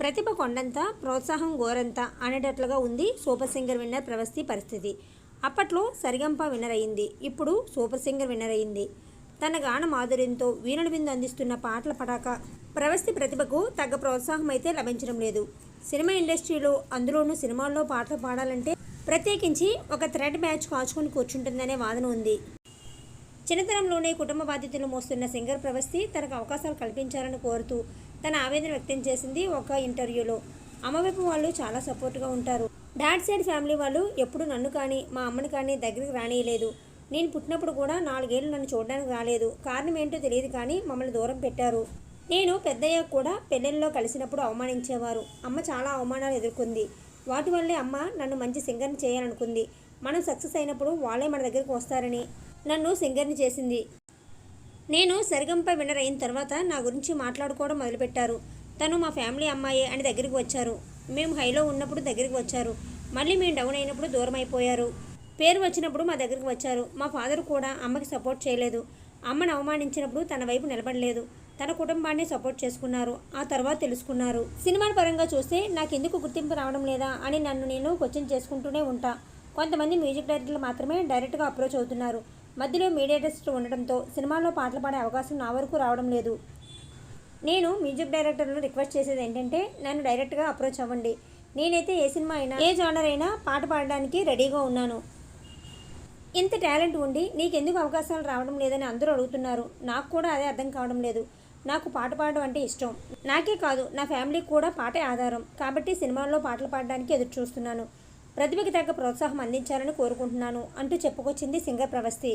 ప్రతిభ కొండంత ప్రోత్సాహం గోరంత అనేటట్లుగా ఉంది సూపర్ సింగర్ విన్నర్ ప్రవస్తి పరిస్థితి. అప్పట్లో సరిగంప విన్నర్ అయింది ఇప్పుడు సూపర్ సింగర్ విన్నర్ అయింది. తన గాన మాధుర్యంతో వీణుల విందు అందిస్తున్న పాటల పటాక ప్రవస్తి ప్రతిభకు తగ్గ ప్రోత్సాహం అయితే లభించడం లేదు. సినిమా ఇండస్ట్రీలో అందులోనూ సినిమాల్లో పాటలు పాడాలంటే ప్రత్యేకించి ఒక థ్రెడ్ మ్యాచ్ కాచుకొని కూర్చుంటుందనే వాదన ఉంది. చిన్నతనంలోనే కుటుంబ బాధ్యతలు మోస్తున్న సింగర్ ప్రవస్తి తనకు అవకాశాలు కల్పించాలని కోరుతూ తన ఆవేదన వ్యక్తం చేసింది ఒక ఇంటర్వ్యూలో. అమ్మవైపు వాళ్ళు చాలా సపోర్ట్గా ఉంటారు. డాడ్ సైడ్ ఫ్యామిలీ వాళ్ళు ఎప్పుడు నన్ను కానీ మా అమ్మని కానీ దగ్గరికి రానియలేదు. నేను పుట్టినప్పుడు కూడా నాలుగేళ్ళు నన్ను చూడడానికి రాలేదు. కారణం ఏంటో తెలియదు కానీ మమ్మల్ని దూరం పెట్టారు. నేను పెద్దయ్యాక కూడా పెళ్ళిళ్ళలో కలిసినప్పుడు అవమానించేవారు. అమ్మ చాలా అవమానాలు ఎదుర్కొంది. వాటి వల్లే అమ్మ నన్ను మంచి సింగర్ని చేయాలనుకుంది. మనం సక్సెస్ అయినప్పుడు వాళ్ళే మన దగ్గరికి వస్తారని నన్ను సింగర్ని చేసింది. నేను సరిగంప విన్నర్ అయిన తర్వాత నా గురించి మాట్లాడుకోవడం మొదలుపెట్టారు. తను మా ఫ్యామిలీ అమ్మాయి అని దగ్గరికి వచ్చారు. మేము హైలో ఉన్నప్పుడు దగ్గరికి వచ్చారు. మళ్ళీ మేము డౌన్ అయినప్పుడు దూరం అయిపోయారు పేరు వచ్చినప్పుడు మా దగ్గరికి వచ్చారు. మా ఫాదర్ కూడా అమ్మకి సపోర్ట్ చేయలేదు. అమ్మను అవమానించినప్పుడు తన వైపు నిలబడలేదు. తన కుటుంబాన్ని సపోర్ట్ చేసుకున్నారు. ఆ తర్వాత తెలుసుకున్నారు. సినిమా పరంగా చూస్తే నాకు ఎందుకు గుర్తింపు రావడం లేదా అని నన్ను నేను క్వశ్చన్ చేసుకుంటూనే ఉంటా. కొంతమంది మ్యూజిక్ డైరెక్టర్లు మాత్రమే డైరెక్ట్గా అప్రోచ్ అవుతున్నారు. మధ్యలో మీడియేటర్స్ ఉండడంతో సినిమాల్లో పాటలు పాడే అవకాశం నా వరకు రావడం లేదు. నేను మ్యూజిక్ డైరెక్టర్లను రిక్వెస్ట్ చేసేది ఏంటంటే నన్ను డైరెక్ట్గా అప్రోచ్ అవ్వండి. నేనైతే ఏ సినిమా అయినా ఏ జానర్ అయినా పాట పాడడానికి రెడీగా ఉన్నాను. ఇంత టాలెంట్ ఉండి నీకెందుకు అవకాశాలు రావడం లేదని అందరూ అడుగుతున్నారు. నాకు కూడా అదే అర్థం కావడం లేదు. నాకు పాట పాడడం అంటే ఇష్టం. నాకే కాదు నా ఫ్యామిలీకి కూడా పాటే ఆధారం. కాబట్టి సినిమాల్లో పాటలు పాడడానికి ఎదురు చూస్తున్నాను ప్రతిభకి తగ్గ ప్రోత్సాహం అందించాలని కోరుకుంటున్నాను అంటూ చెప్పుకొచ్చింది సింగర్ ప్రవస్తి.